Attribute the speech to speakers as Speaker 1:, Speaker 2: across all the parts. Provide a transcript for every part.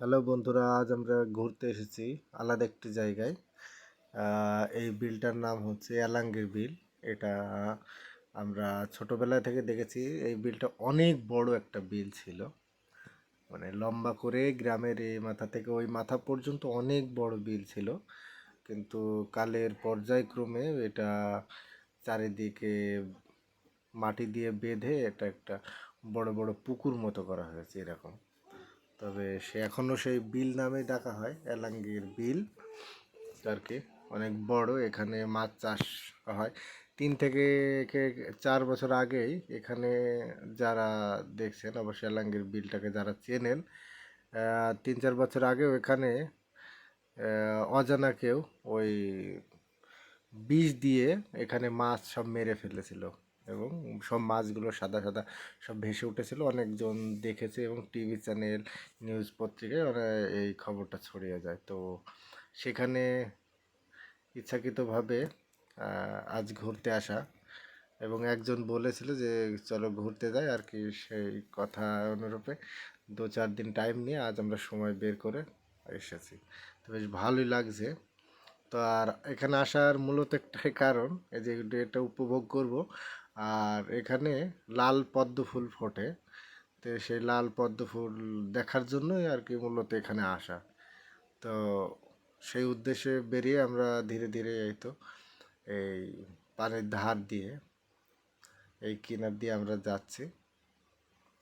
Speaker 1: Hello বন্ধুরা, আজ আমরা ঘুরতে এসেছি আলাদা একটি জায়গায়। এই বিলটার নাম হচ্ছে এলাঙ্গির বিল। এটা আমরা ছোটোবেলা থেকে দেখেছি। এই বিলটা অনেক বড় একটা বিল ছিল। মানে লম্বা করে গ্রামের এই মাথা থেকে ওই মাথা পর্যন্ত অনেক বড় বিল ছিল। কিন্তু কালের পর্যায়ক্রমে এটা চারিদিকে মাটি দিয়ে বেঁধে এটা একটা বড় বড় পুকুর মতো করা হয়েছে এরকম। তবে সে এখনও সেই বিল নামে ডাকা হয়, এলাঙ্গির বিল। আর কি অনেক বড়, এখানে মাছ চাষ হয়। তিন থেকে চার বছর আগেই এখানে যারা দেখছেন, অবশ্যই এলাঙ্গির বিলটাকে যারা চেনেন তিন চার বছর আগেও এখানে অজানা কেউ ওই বিষ দিয়ে এখানে মাছ সব মেরে ফেলেছিল। এবং সব মাছগুলো সাদা সাদা সব ভেসে উঠেছিল। অনেকজন দেখেছে এবং টিভি চ্যানেল, নিউজ পত্রিকায় ওরা এই খবরটা ছড়িয়ে যায়। তো সেখানে ইচ্ছাকৃতভাবে আজ ঘুরতে আসা এবং একজন বলেছিল যে, চলো ঘুরতে যাই। আর কি সেই কথা অনুরূপে দু চার দিন টাইম নিয়ে আজ আমরা সময় বের করে এসেছি। তো বেশ ভালোই লাগছে। তো আর এখানে আসার মূলত একটাই কারণ, এই যে এটা উপভোগ করব। আর এখানে লাল পদ্ম ফুল ফোটে। তো সেই লাল পদ্ম ফুল দেখার জন্যই আর কি মূলত এখানে আসা। তো সেই উদ্দেশ্যে বেরিয়ে আমরা ধীরে ধীরে এই তো এই পানির ধার দিয়ে, এই কিনার দিয়ে আমরা যাচ্ছি।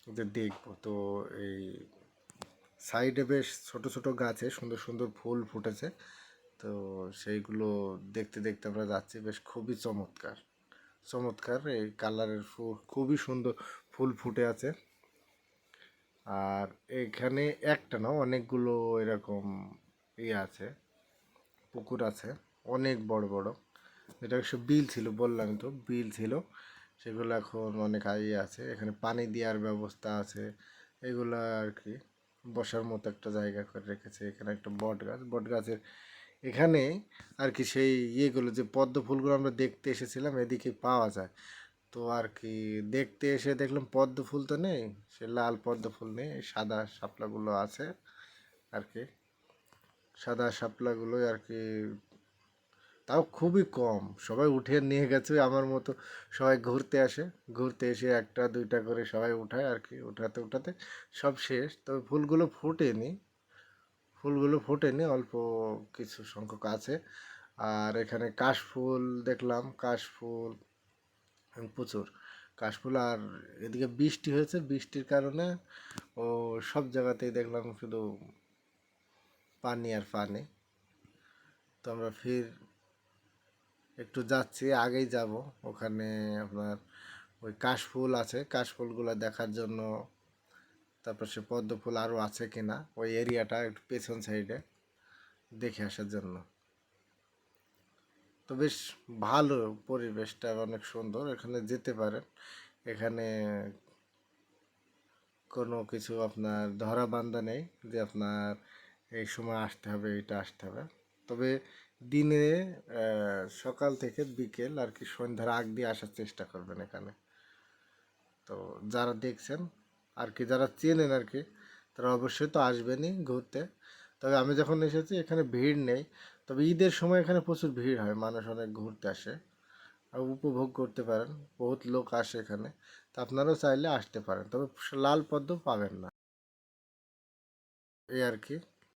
Speaker 1: যে দেখব তো এই সাইডে বেশ ছোট ছোট গাছে সুন্দর সুন্দর ফুল ফুটেছে। তো সেইগুলো দেখতে দেখতে আমরা যাচ্ছি, বেশ খুবই চমৎকার। চমৎকার। এই কালারের ফুল খুবই সুন্দর ফুল ফুটে আছে। আর এখানে একটা না, অনেকগুলো এরকম ইয়ে আছে, পুকুর আছে, অনেক বড় বড়। এটা সব বিল ছিল, বললাম তো, বিল ছিল। সেগুলো এখন অনেক ইয়ে আছে। এখানে পানি দেওয়ার ব্যবস্থা আছে। এগুলো আর কি বসার মতো একটা জায়গা করে রেখেছে। এখানে একটা বট গাছ বট গাছের এখানে আর কি সেই ইয়েগুলো যে পদ্ম ফুলগুলো আমরা দেখতে এসেছিলাম, এদিকে পাওয়া যায়। তো আর কি দেখতে এসে দেখলাম পদ্ম ফুল তো নেই, সে লাল পদ্ম ফুল নেই, সাদা শাপলাগুলো আছে আর কি। সাদা শাপলাগুলোই আর কি, তাও খুবই কম, সবাই উঠে নিয়ে গেছে আমার মতো, সবাই ঘুরতে আসে, ঘুরতে এসে একটা দুইটা করে সবাই উঠায় আর কি, উঠাতে উঠাতে সব শেষ। তবে ফুলগুলো ফোটেনি ফুলগুলো ফোটেনি, অল্প কিছু সংখ্যক আছে। আর এখানে কাশফুল দেখলাম, কাশফুল প্রচুর। কাশফুল আর এদিকে বৃষ্টি হয়েছে, বৃষ্টির কারণে ও সব জায়গাতেই দেখলাম শুধু পানি আর পানি। তো আমরা ফির একটু যাচ্ছি, আগেই যাব। ওখানে আপনার ওই কাশফুল আছে, কাশফুলগুলো দেখার জন্য তারপর সে পদ্ম ফুল আরও আছে কি না ওই এরিয়াটা একটু পেছন সাইডে দেখে আসার জন্য। তো বেশ ভালো পরিবেশটা, অনেক সুন্দর। এখানে যেতে পারেন। এখানে কোনো কিছু আপনার ধরা বান্ধা নেই যে আপনার এই সময় আসতে হবে, এটা আসতে হবে। তবে দিনে সকাল থেকে বিকেল আর কি সন্ধ্যার আগ দিয়ে আসার চেষ্টা করবেন এখানে। তো যারা দেখছেন আর কি যারা চেনেন আর কি, তারা অবশ্যই তো আসবেনই ঘুরতে। তবে আমি যখন এসেছি, এখানে ভিড় নেই। তবে ঈদের সময় এখানে প্রচুর ভিড় হয়, মানুষ অনেক ঘুরতে আসে আর উপভোগ করতে পারেন। বহুত লোক আসে এখানে, তা আপনারাও চাইলে আসতে পারেন। তবে লাল পদ্ম পাবেন না। এই আর কি।